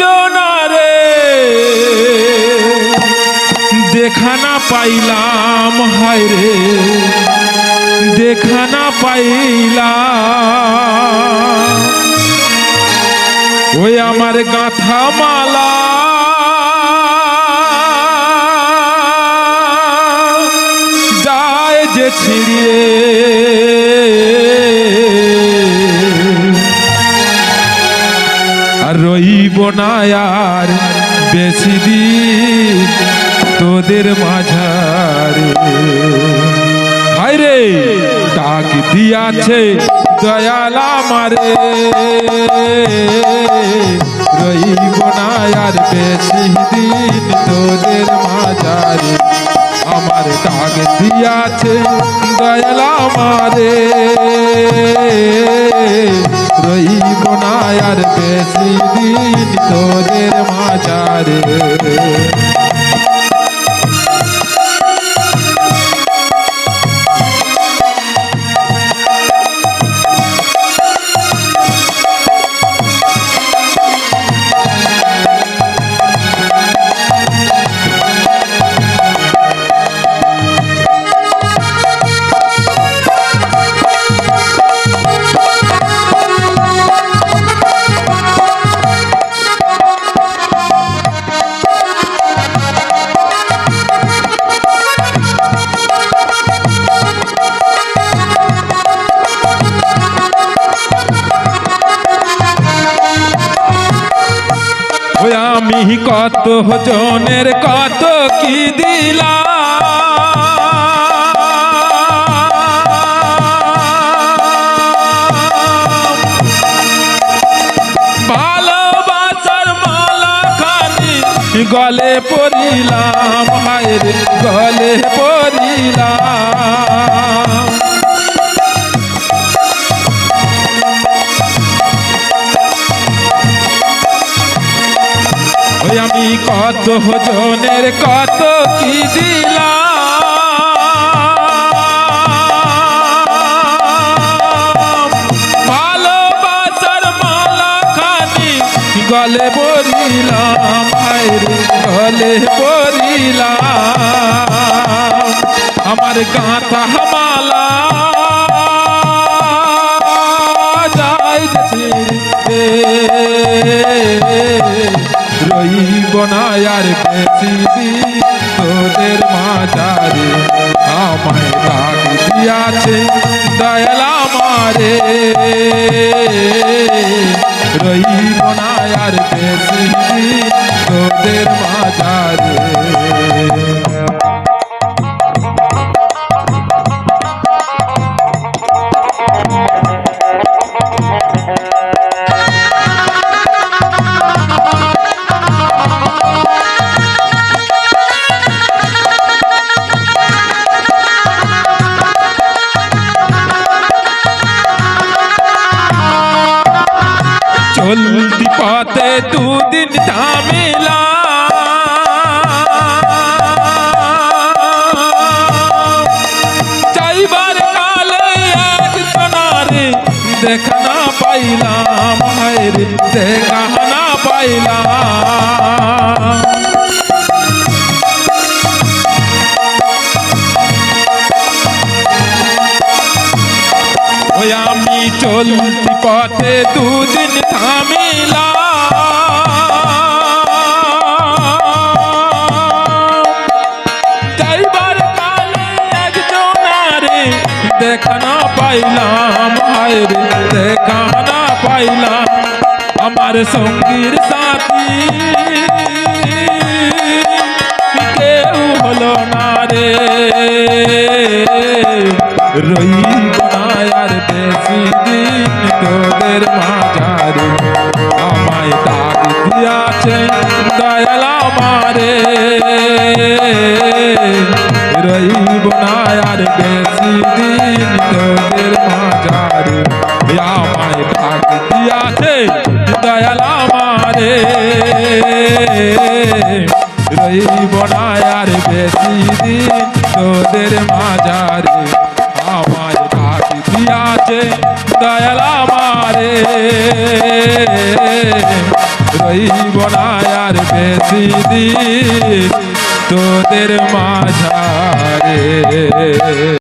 জনারে দেখানা পাইলাম হায় রে। দেখানা পাইলা ওই আমার গাঁথা মালা। যায় যে ছিড়িয়ে আর রইব না আর বেশি দিন তোদের মাঝারে। হায় রে, ডাক দিয়াছে দয়ালা মারে রইব না আর বেশি দিন তোদের মাঝারে। আমার ডাক দিয়াছে দয়ালা মারে রইব না আর বেশি দিন তোদের মাঝারে। আমি কত জনের কত কি খানি গলে পড়িলাম হায়ের গলে পড়িলাম। কত জনের কত কি দিলাম? ভালোবাসার মালা খানি গলে আইরে গলে পড়িলাম আমার গাঁথা মালা যায় যে না আর বেশি তোদের মাঝারে আমায় ডাক দিয়াছে, দয়াল মারে রইব না আর বেশি দিন তোদের চলতি পথে দুদিন থামিলা চাইবার কালে এক সোনারে দেখা না পাইলাম দেখা না পাইলাম। দুদিন থামিলা। যাইবার কালে একজনারে দেখা না পাইলাম হায় রে দেখা না পাইলাম। আমার সঙ্গীর সাথী মাঝারে আমায় ডাক দিয়াছে, দয়ালা মারে রইব না আর বেশি দিন তোদের মাঝারে। আমায় ডাক দিয়াছে, দয়ালা মারে রইব না আর বেশি দিন তোদের মাঝারে। আমায় ডাক দিয়াছে, দয়ালা দিন তোদের মাঝারে।